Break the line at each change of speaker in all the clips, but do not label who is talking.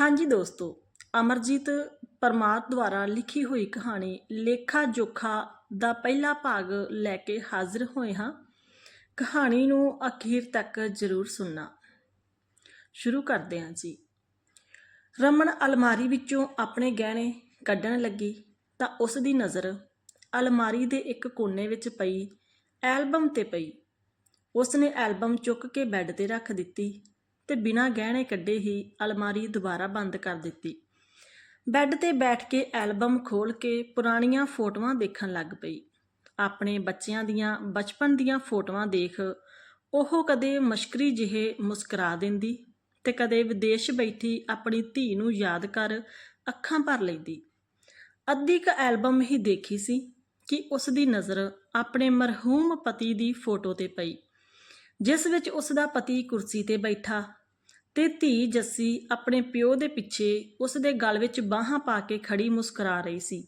ਹਾਂਜੀ ਦੋਸਤੋ, ਅਮਰਜੀਤ ਪਰਮਾਤ ਦੁਆਰਾ ਲਿਖੀ ਹੋਈ ਕਹਾਣੀ ਲੇਖਾ ਜੋਖਾ ਦਾ ਪਹਿਲਾ ਭਾਗ ਲੈ ਕੇ ਹਾਜ਼ਰ ਹੋਏ ਹਾਂ। ਕਹਾਣੀ ਨੂੰ ਅਖੀਰ ਤੱਕ ਜ਼ਰੂਰ ਸੁਣਨਾ। ਸ਼ੁਰੂ ਕਰਦੇ ਹਾਂ ਜੀ। ਰਮਨ ਅਲਮਾਰੀ ਵਿੱਚੋਂ ਆਪਣੇ ਗਹਿਣੇ ਕੱਢਣ ਲੱਗੀ ਤਾਂ ਉਸ ਦੀ ਨਜ਼ਰ ਅਲਮਾਰੀ ਦੇ ਇੱਕ ਕੋਨੇ ਵਿੱਚ ਪਈ, ਐਲਬਮ ਤੇ ਪਈ। ਉਸ ਨੇ ਐਲਬਮ ਚੁੱਕ ਕੇ ਬੈੱਡ ਤੇ ਰੱਖ ਦਿੱਤੀ। ਤੇ ਬਿਨਾਂ ਗਹਿਣੇ ਕੱਢੇ ਹੀ ਅਲਮਾਰੀ ਦੁਬਾਰਾ ਬੰਦ ਕਰ ਦਿੱਤੀ। ਬੈੱਡ ਤੇ ਬੈਠ ਕੇ ਐਲਬਮ ਖੋਲ ਕੇ ਪੁਰਾਣੀਆਂ ਫੋਟੋਆਂ ਦੇਖਣ ਲੱਗ ਪਈ। ਆਪਣੇ ਬੱਚਿਆਂ ਦੀਆਂ, ਬਚਪਨ ਦੀਆਂ ਫੋਟੋਆਂ ਦੇਖ ਉਹ ਕਦੇ ਮਸ਼ਕਰੀ ਜਿਹੇ ਮੁਸਕਰਾ ਦਿੰਦੀ ਤੇ ਕਦੇ ਵਿਦੇਸ਼ ਬੈਠੀ ਆਪਣੀ ਧੀ ਨੂੰ ਯਾਦ ਕਰ ਅੱਖਾਂ ਭਰ ਲੈਂਦੀ। ਅੱਧੀ ਕ ਐਲਬਮ ਹੀ ਦੇਖੀ ਸੀ ਕਿ ਉਸ ਦੀ ਨਜ਼ਰ ਆਪਣੇ ਮਰਹੂਮ ਪਤੀ ਦੀ ਫੋਟੋ ਤੇ ਪਈ, ਜਿਸ ਵਿੱਚ ਉਸ ਦਾ ਪਤੀ ਕੁਰਸੀ ਤੇ ਬੈਠਾ ਤੇ ਧੀ ਜੱਸੀ ਆਪਣੇ ਪਿਓ ਦੇ ਪਿੱਛੇ ਉਸ ਦੇ ਗਲ ਵਿੱਚ ਬਾਹਾਂ ਪਾ ਕੇ ਖੜੀ ਮੁਸਕਰਾ ਰਹੀ ਸੀ।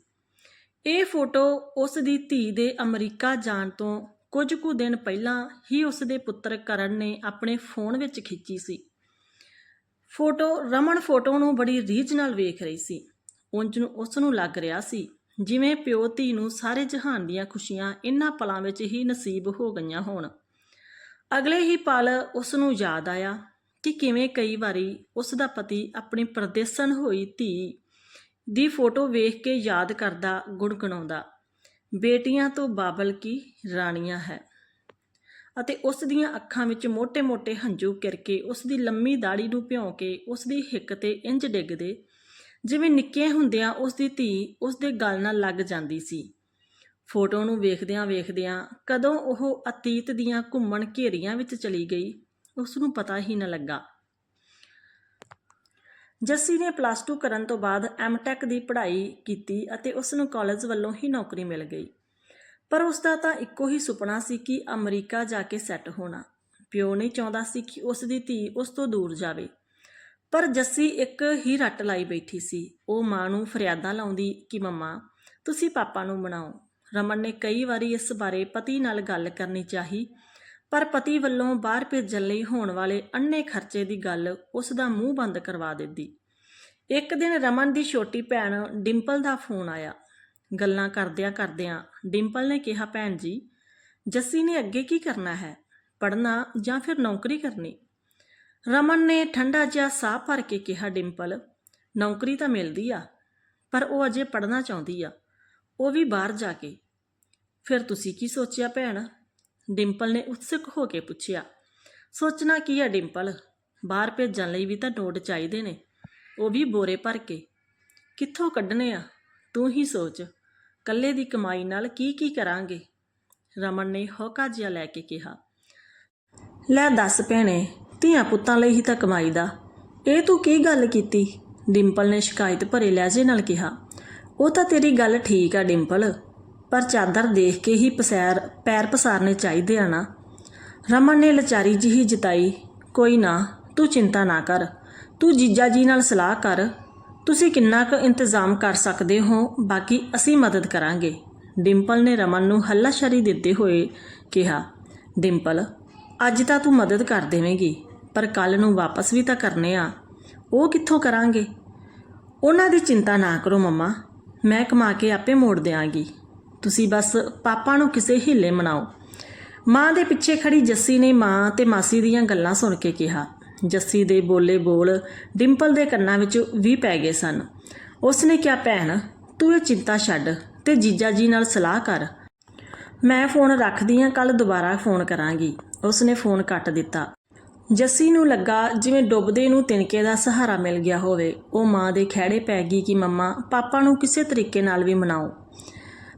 ਇਹ ਫੋਟੋ ਉਸ ਦੀ ਧੀ ਦੇ ਅਮਰੀਕਾ ਜਾਣ ਤੋਂ ਕੁਝ ਕੁ ਦਿਨ ਪਹਿਲਾਂ ਹੀ ਉਸ ਦੇ ਪੁੱਤਰ ਕਰਨ ਨੇ ਆਪਣੇ ਫੋਨ ਵਿੱਚ ਖਿੱਚੀ ਸੀ। ਫੋਟੋ ਰਮਨ ਫੋਟੋ ਨੂੰ ਬੜੀ ਰੀਝ ਨਾਲ ਵੇਖ ਰਹੀ ਸੀ। ਉਂਝ ਨੂੰ ਉਸ ਨੂੰ ਲੱਗ ਰਿਹਾ ਸੀ ਜਿਵੇਂ ਪਿਓ ਧੀ ਨੂੰ ਸਾਰੇ ਜਹਾਨ ਦੀਆਂ ਖੁਸ਼ੀਆਂ ਇਨ੍ਹਾਂ ਪਲਾਂ ਵਿੱਚ ਹੀ ਨਸੀਬ ਹੋ ਗਈਆਂ ਹੋਣ। ਅਗਲੇ ਹੀ ਪਲ ਉਸ ਨੂੰ ਯਾਦ ਆਇਆ ਕਿ ਕਿਵੇਂ ਕਈ ਵਾਰੀ ਉਸ ਦਾ ਪਤੀ ਆਪਣੀ ਪਰਦੇਸਨ ਹੋਈ ਧੀ ਦੀ ਫੋਟੋ ਵੇਖ ਕੇ ਯਾਦ ਕਰਦਾ, ਗੁਣਗਣਾਉਂਦਾ, ਬੇਟੀਆਂ ਤੋਂ ਬਾਬਲ ਕੀ ਰਾਣੀਆਂ ਹੈ। ਅਤੇ ਉਸ ਦੀਆਂ ਅੱਖਾਂ ਵਿੱਚ ਮੋਟੇ ਮੋਟੇ ਹੰਝੂ ਕਰਕੇ ਉਸ ਦੀ ਲੰਮੀ ਦਾੜੀ ਨੂੰ ਭਿਉਂ ਕੇ ਉਸ ਦੀ ਹਿੱਕ ਤੇ ਇੰਜ ਡਿੱਗਦੇ ਜਿਵੇਂ ਨਿੱਕੇ ਹੁੰਦਿਆਂ ਉਸ ਦੀ ਧੀ ਉਸ ਦੇ ਗਲ ਨਾਲ ਲੱਗ ਜਾਂਦੀ ਸੀ। ਫੋਟੋ ਨੂੰ ਵੇਖਦਿਆਂ ਵੇਖਦਿਆਂ ਕਦੋਂ ਉਹ ਅਤੀਤ ਦੀਆਂ ਘੁੰਮਣ ਘੇਰੀਆਂ ਵਿੱਚ ਚਲੀ ਗਈ ਉਸ ਨੂੰ ਪਤਾ ਹੀ ਨਾ ਲੱਗਾ। ਜੱਸੀ ਨੇ ਪਲੱਸ 2 ਕਰਨ ਤੋਂ ਬਾਅਦ ਐਮਟੈਕ ਦੀ ਪੜ੍ਹਾਈ ਕੀਤੀ ਅਤੇ ਉਸ ਨੂੰ ਕਾਲਜ ਵੱਲੋਂ ਹੀ ਨੌਕਰੀ ਮਿਲ ਗਈ। ਪਰ ਉਸ ਦਾ ਤਾਂ ਇੱਕੋ ਹੀ ਸੁਪਨਾ ਸੀ ਕਿ ਅਮਰੀਕਾ ਜਾ ਕੇ ਸੈੱਟ ਹੋਣਾ। ਪਿਓ ਨਹੀਂ ਚਾਹੁੰਦਾ ਸੀ ਕਿ ਉਸ ਦੀ ਧੀ ਉਸ ਤੋਂ ਦੂਰ ਜਾਵੇ। ਪਰ ਜੱਸੀ ਇੱਕ ਹੀ ਰੱਟ ਲਾਈ ਬੈਠੀ ਸੀ। ਉਹ ਮਾਂ ਨੂੰ ਫਰਿਆਦਾਂ ਲਾਉਂਦੀ ਕਿ, ਮੰਮਾ, ਤੁਸੀਂ ਪਾਪਾ ਨੂੰ ਬਣਾਓ। ਰਮਨ ਨੇ ਕਈ ਵਾਰੀ ਇਸ ਬਾਰੇ ਪਤੀ ਨਾਲ ਗੱਲ ਕਰਨੀ ਚਾਹੀ ਪਰ ਪਤੀ ਵੱਲੋਂ ਬਾਹਰ ਭੇਜਣ ਲਈ ਹੋਣ ਵਾਲੇ ਅੰਨੇ ਖਰਚੇ ਦੀ ਗੱਲ ਉਸ ਦਾ ਮੂੰਹ ਬੰਦ ਕਰਵਾ ਦਿੰਦੀ ਇੱਕ ਦਿਨ ਰਮਨ ਦੀ ਛੋਟੀ ਭੈਣ ਡਿੰਪਲ ਦਾ ਫੋਨ ਆਇਆ। ਗੱਲਾਂ ਕਰਦਿਆਂ ਕਰਦਿਆਂ ਡਿੰਪਲ ਨੇ ਕਿਹਾ, ਭੈਣ ਜੀ, ਜੱਸੀ ਨੇ ਅੱਗੇ ਕੀ ਕਰਨਾ ਹੈ? ਪੜ੍ਹਨਾ ਜਾਂ ਫਿਰ ਨੌਕਰੀ ਕਰਨੀ? ਰਮਨ ਨੇ ਠੰਡਾ ਜਿਹਾ ਸਾਹ ਭਰ ਕੇ ਕਿਹਾ, ਡਿੰਪਲ, ਨੌਕਰੀ ਤਾਂ ਮਿਲਦੀ ਆ, ਪਰ ਉਹ ਅਜੇ ਪੜ੍ਹਨਾ ਚਾਹੁੰਦੀ ਆ। ਉਹ ਵੀ ਬਾਹਰ ਜਾ ਕੇ। ਫਿਰ ਤੁਸੀਂ ਕੀ ਸੋਚਿਆ, ਭੈਣ? ਡਿੰਪਲ ਨੇ ਉਤਸੁਕ ਹੋ ਕੇ ਪੁੱਛਿਆ, ਸੋਚਣਾ ਕੀ ਹੈ ਡਿੰਪਲ? ਬਾਹਰ ਭੇਜਣ ਲਈ ਵੀ ਤਾਂ ਨੋਟ ਚਾਹੀਦੇ ਨੇ। ਉਹ ਵੀ ਬੋਰੇ ਭਰ ਕੇ, ਕਿੱਥੋਂ ਕੱਢਣੇ ਆ? ਤੂੰ ਹੀ ਸੋਚ। ਕੱਲੇ ਦੀ ਕਮਾਈ ਨਾਲ ਕੀ ਕੀ ਕਰਾਂਗੇ? ਰਮਨ ਨੇ ਹੌਕਾ ਜਿਹਾ ਲੈ ਕੇ ਕਿਹਾ, ਲੈ ਦੱਸ ਭੈਣੇ, ਧੀਆਂ ਪੁੱਤਾਂ ਲਈ ਹੀ ਤਾਂ ਕਮਾਈ ਦਾ। ਇਹ ਤੂੰ ਕੀ ਗੱਲ ਕੀਤੀ? ਡਿੰਪਲ ਨੇ ਸ਼ਿਕਾਇਤ ਭਰੇ ਲਹਿਜੇ ਨਾਲ ਕਿਹਾ, ਉਹ ਤਾਂ ਤੇਰੀ ਗੱਲ ਠੀਕ ਆ ਡਿੰਪਲ। ਪਰ ਚਾਦਰ ਦੇਖ ਕੇ ਹੀ ਪਸੈਰ, ਪੈਰ ਪਸਾਰਨੇ ਚਾਹੀਦੇ ਆ ਨਾ। ਰਮਨ ਨੇ ਲਚਾਰੀ ਜਿਹੀ ਜਿਤਾਈ, ਕੋਈ ਨਾ, ਤੂੰ ਚਿੰਤਾ ਨਾ ਕਰ। ਤੂੰ ਜੀਜਾ ਜੀ ਨਾਲ ਸਲਾਹ ਕਰ। ਤੁਸੀਂ ਕਿੰਨਾ ਕੁ ਇੰਤਜ਼ਾਮ ਕਰ ਸਕਦੇ ਹੋ, ਬਾਕੀ ਅਸੀਂ ਮਦਦ ਕਰਾਂਗੇ। ਡਿੰਪਲ ਨੇ ਰਮਨ ਨੂੰ ਹੱਲਾਸ਼ਰੀ ਦਿੰਦੇ ਹੋਏ ਕਿਹਾ, ਡਿੰਪਲ, ਅੱਜ ਤਾਂ ਤੂੰ ਮਦਦ ਕਰ ਦੇਵੇਂਗੀ, ਪਰ ਕੱਲ ਨੂੰ ਵਾਪਸ ਵੀ ਤਾਂ ਕਰਨੇ ਆ। ਉਹ ਕਿੱਥੋਂ ਕਰਾਂਗੇ? ਉਹਨਾਂ ਦੀ ਚਿੰਤਾ ਨਾ ਕਰੋ, ਮੰਮਾ। ਮੈਂ ਕਮਾ ਕੇ ਆਪੇ ਮੋੜ ਦਿਆਂਗੀ। ਤੁਸੀਂ ਬਸ ਪਾਪਾ ਨੂੰ ਕਿਸੇ ਹਿੱਲੇ ਮਨਾਓ। ਮਾਂ ਦੇ ਪਿੱਛੇ ਖੜੀ ਜੱਸੀ ਨੇ ਮਾਂ ਤੇ ਮਾਸੀ ਦੀਆਂ ਗੱਲਾਂ ਸੁਣ ਕੇ ਕਿਹਾ। ਜੱਸੀ ਦੇ ਬੋਲੇ ਬੋਲ ਡਿੰਪਲ ਦੇ ਕੰਨਾਂ ਵਿੱਚ ਵੀ ਪੈ ਗਏ ਸਨ। ਉਸ ਨੇ ਕਿਹਾ, ਭੈਣ, ਤੂੰ ਇਹ ਚਿੰਤਾ ਛੱਡ ਤੇ ਜੀਜਾ ਜੀ ਨਾਲ ਸਲਾਹ ਕਰ। ਮੈਂ ਫੋਨ ਰੱਖਦੀ ਹਾਂ ਕੱਲ ਦੁਬਾਰਾ ਫੋਨ ਕਰਾਂਗੀ। ਉਸ ਨੇ ਫੋਨ ਕੱਟ ਦਿੱਤਾ। ਜੱਸੀ ਨੂੰ ਲੱਗਾ ਜਿਵੇਂ ਡੁੱਬਦੇ ਨੂੰ ਤਿਨਕੇ ਦਾ ਸਹਾਰਾ ਮਿਲ ਗਿਆ ਹੋਵੇ। ਉਹ ਮਾਂ ਦੇ ਖਹਿੜੇ ਪੈ ਗਈ ਕਿ ਮੰਮਾ, ਪਾਪਾ ਨੂੰ ਕਿਸੇ ਤਰੀਕੇ ਨਾਲ ਵੀ ਮਨਾਓ।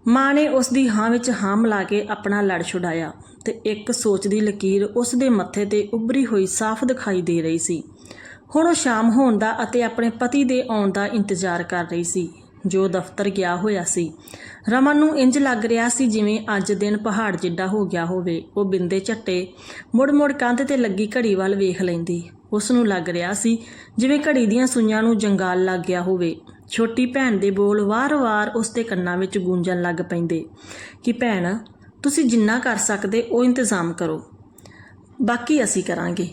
ਮਾਂ ਨੇ ਉਸ ਦੀ ਹਾਂ ਵਿੱਚ ਹਾਂ ਮਿਲਾ ਕੇ ਆਪਣਾ ਲੜ ਛੁਡਾਇਆ ਤੇ ਇੱਕ ਸੋਚ ਦੀ ਲਕੀਰ ਉਸ ਦੇ ਮੱਥੇ ਤੇ ਉੱਭਰੀ ਹੋਈ ਸਾਫ਼ ਦਿਖਾਈ ਦੇ ਰਹੀ ਸੀ। ਹੁਣ ਉਹ ਸ਼ਾਮ ਹੋਣ ਦਾ ਅਤੇ ਆਪਣੇ ਪਤੀ ਦੇ ਆਉਣ ਦਾ ਇੰਤਜ਼ਾਰ ਕਰ ਰਹੀ ਸੀ, ਜੋ ਦਫ਼ਤਰ ਗਿਆ ਹੋਇਆ ਸੀ। ਰਮਨ ਨੂੰ ਇੰਜ ਲੱਗ ਰਿਹਾ ਸੀ ਜਿਵੇਂ ਅੱਜ ਦਿਨ ਪਹਾੜ ਜਿੱਡਾ ਹੋ ਗਿਆ ਹੋਵੇ। ਉਹ ਬਿੰਦੇ ਝੱਟੇ ਮੁੜ-ਮੁੜ ਕੰਧ ਤੇ ਲੱਗੀ ਘੜੀ ਵੱਲ ਵੇਖ ਲੈਂਦੀ। ਉਸ ਨੂੰ ਲੱਗ ਰਿਹਾ ਸੀ ਜਿਵੇਂ ਘੜੀ ਦੀਆਂ ਸੂਈਆਂ ਨੂੰ ਜੰਗਾਲ ਲੱਗ ਗਿਆ ਹੋਵੇ। ਛੋਟੀ ਭੈਣ ਦੇ ਬੋਲ ਵਾਰ-ਵਾਰ ਉਸ ਦੇ ਕੰਨਾਂ ਵਿੱਚ ਗੂੰਜਣ ਲੱਗ ਪੈਂਦੇ ਕਿ ਭੈਣ, ਤੁਸੀਂ ਜਿੰਨਾ ਕਰ ਸਕਦੇ ਉਹ ਇੰਤਜ਼ਾਮ ਕਰੋ। ਬਾਕੀ ਅਸੀਂ ਕਰਾਂਗੇ।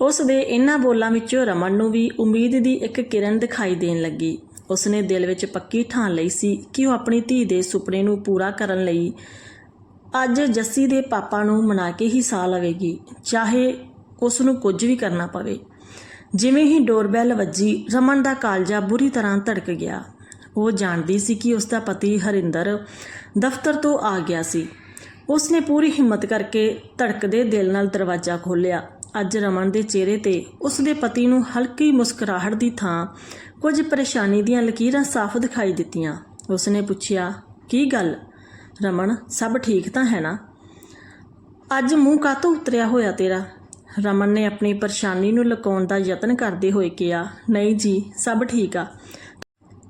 ਉਸ ਦੇ ਇਹਨਾਂ ਬੋਲਾਂ ਵਿੱਚੋਂ ਰਮਨ ਨੂੰ ਵੀ ਉਮੀਦ ਦੀ ਇੱਕ ਕਿਰਨ ਦਿਖਾਈ ਦੇਣ ਲੱਗੀ। ਉਸਨੇ ਦਿਲ ਵਿੱਚ ਪੱਕੀ ਠਾਣ ਲਈ ਸੀ ਕਿ ਉਹ ਆਪਣੀ ਧੀ ਦੇ ਸੁਪਨੇ ਨੂੰ ਪੂਰਾ ਕਰਨ ਲਈ ਅੱਜ ਜੱਸੀ ਦੇ ਪਾਪਾ ਨੂੰ ਮਨਾ ਕੇ ਹੀ ਸਾਹ ਲਵੇਗੀ, ਚਾਹੇ ਉਸ ਨੂੰ ਕੁਝ ਵੀ ਕਰਨਾ ਪਵੇ। ਜਿਵੇਂ ਹੀ ਡੋਰਬੈਲ ਵੱਜੀ, ਰਮਨ ਦਾ ਕਾਲਜਾ ਬੁਰੀ ਤਰ੍ਹਾਂ ਧੜਕ ਗਿਆ। ਉਹ ਜਾਣਦੀ ਸੀ ਕਿ ਉਸ ਦਾ ਪਤੀ ਹਰਿੰਦਰ ਦਫ਼ਤਰ ਤੋਂ ਆ ਗਿਆ ਸੀ। ਉਸਨੇ ਪੂਰੀ ਹਿੰਮਤ ਕਰਕੇ ਧੜਕਦੇ ਦਿਲ ਨਾਲ ਦਰਵਾਜ਼ਾ ਖੋਲ੍ਹਿਆ। ਅੱਜ ਰਮਨ ਦੇ ਚਿਹਰੇ ਤੇ ਉਸ ਦੇ ਪਤੀ ਨੂੰ ਹਲਕੀ ਮੁਸਕਰਾਹਟ ਦੀ ਥਾਂ ਕੁਝ ਪਰੇਸ਼ਾਨੀ ਦੀਆਂ ਲਕੀਰਾਂ ਸਾਫ਼ ਦਿਖਾਈ ਦਿੱਤੀਆਂ। ਉਸਨੇ ਪੁੱਛਿਆ, ਕੀ ਗੱਲ? ਰਮਨ, ਸਭ ਠੀਕ ਤਾਂ ਹੈ ਨਾ? ਅੱਜ ਮੂੰਹ ਕਾਤੋਂ ਉਤਰਿਆ ਹੋਇਆ ਤੇਰਾ? ਰਮਨ ਨੇ ਆਪਣੀ ਪਰੇਸ਼ਾਨੀ ਨੂੰ ਲੁਕਾਉਣ ਦਾ ਯਤਨ ਕਰਦੇ ਹੋਏ ਕਿਹਾ, ਨਹੀਂ ਜੀ, ਸਭ ਠੀਕ ਆ।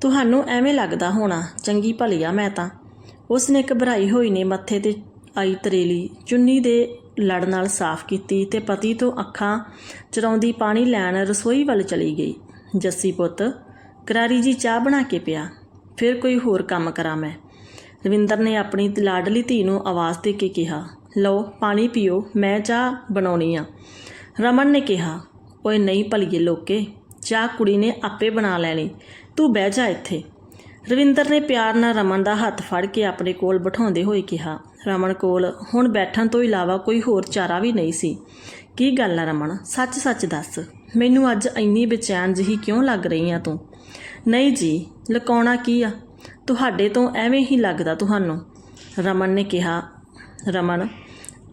ਤੁਹਾਨੂੰ ਐਵੇਂ ਲੱਗਦਾ ਹੋਣਾ, ਚੰਗੀ ਭਲੀ ਆ ਮੈਂ ਤਾਂ। ਉਸਨੇ ਘਬਰਾਈ ਹੋਈ ਨੇ ਮੱਥੇ ਤੇ ਆਈ ਤਰੇਲੀ, ਚੁੰਨੀ ਦੇ ਲੜ ਨਾਲ ਸਾਫ਼ ਕੀਤੀ ਤੇ ਪਤੀ ਤੋਂ ਅੱਖਾਂ ਚਰਾਉਂਦੀ ਪਾਣੀ ਲੈਣ ਰਸੋਈ ਵੱਲ ਚਲੀ ਗਈ। ਜੱਸੀ ਪੁੱਤ, ਕਰਾਰੀ ਜੀ ਚਾਹ ਬਣਾ ਕੇ ਪਿਆ, ਫਿਰ ਕੋਈ ਹੋਰ ਕੰਮ ਕਰਾਂ ਮੈਂ। ਰਵਿੰਦਰ ਨੇ ਆਪਣੀ ਲਾਡਲੀ ਧੀ ਨੂੰ ਆਵਾਜ਼ ਦੇ ਕੇ ਕਿਹਾ ਲਓ, ਪਾਣੀ ਪੀਓ, ਮੈਂ ਚਾਹ ਬਣਾਉਣੀ ਆ। ਰਮਨ ਨੇ ਕਿਹਾ, ਓਏ ਨਹੀਂ ਭਲੀਏ ਲੋਕੇ, ਚਾਹ ਕੁੜੀ ਨੇ ਆਪੇ ਬਣਾ ਲੈਣੀ, ਤੂੰ ਬਹਿ ਜਾ ਇੱਥੇ। ਰਵਿੰਦਰ ਨੇ ਪਿਆਰ ਨਾਲ ਰਮਨ ਦਾ ਹੱਥ ਫੜ ਕੇ ਆਪਣੇ ਕੋਲ ਬਿਠਾਉਂਦੇ ਹੋਏ ਕਿਹਾ, ਰਮਨ ਕੋਲ ਹੁਣ ਬੈਠਣ ਤੋਂ ਇਲਾਵਾ ਕੋਈ ਹੋਰ ਚਾਰਾ ਵੀ ਨਹੀਂ ਸੀ। ਕੀ ਗੱਲ ਆ ਰਮਨ ਸੱਚ ਸੱਚ ਦੱਸ, ਮੈਨੂੰ ਅੱਜ ਇੰਨੀ ਬੇਚੈਨ ਜਿਹੀ ਕਿਉਂ ਲੱਗ ਰਹੀ ਆ ਤੂੰ? ਨਹੀਂ ਜੀ, ਲੁਕਾਉਣਾ ਕੀ ਆ? ਤੁਹਾਡੇ ਤੋਂ ਐਵੇਂ ਹੀ ਲੱਗਦਾ ਤੁਹਾਨੂੰ। ਰਮਨ ਨੇ ਕਿਹਾ, ਰਮਨ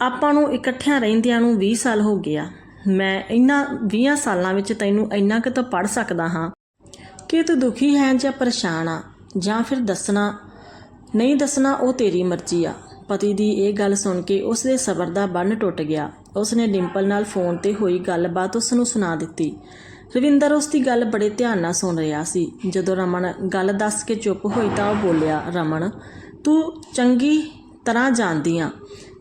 ਆਪਾਂ ਨੂੰ ਇਕੱਠਿਆਂ ਰਹਿੰਦਿਆਂ ਨੂੰ 20 ਸਾਲ ਹੋ ਗਿਆ ਮੈਂ ਇਹਨਾਂ 20 ਸਾਲਾਂ ਵਿੱਚ ਤੈਨੂੰ ਇੰਨਾ ਕੁ ਤਾਂ ਪੜ ਸਕਦਾ ਹਾਂ। ਕਿ ਤੂੰ ਦੁਖੀ ਹੈ ਜਾਂ ਪਰੇਸ਼ਾਨ ਆ? ਜਾਂ ਫਿਰ ਦੱਸਣਾ, ਨਹੀਂ ਦੱਸਣਾ ਉਹ ਤੇਰੀ ਮਰਜ਼ੀ ਆ। ਪਤੀ ਦੀ ਇਹ ਗੱਲ ਸੁਣ ਕੇ ਉਸ ਦੇ ਸਬਰ ਦਾ ਬੰਨ ਟੁੱਟ ਗਿਆ। ਉਸ ਨੇ ਡਿੰਪਲ ਨਾਲ ਫੋਨ ਤੇ ਹੋਈ ਗੱਲਬਾਤ ਉਸ ਨੂੰ ਸੁਣਾ ਦਿੱਤੀ। ਰਵਿੰਦਰ ਉਸ ਦੀ ਗੱਲ ਬੜੇ ਧਿਆਨ ਨਾਲ ਸੁਣ ਰਿਹਾ ਸੀ। ਜਦੋਂ ਰਮਨ ਗੱਲ ਦੱਸ ਕੇ ਚੁੱਪ ਹੋਈ ਤਾਂ ਉਹ ਬੋਲਿਆ, ਰਮਨ, ਤੂੰ ਚੰਗੀ ਤਰ੍ਹਾਂ ਜਾਣਦੀ ਆ।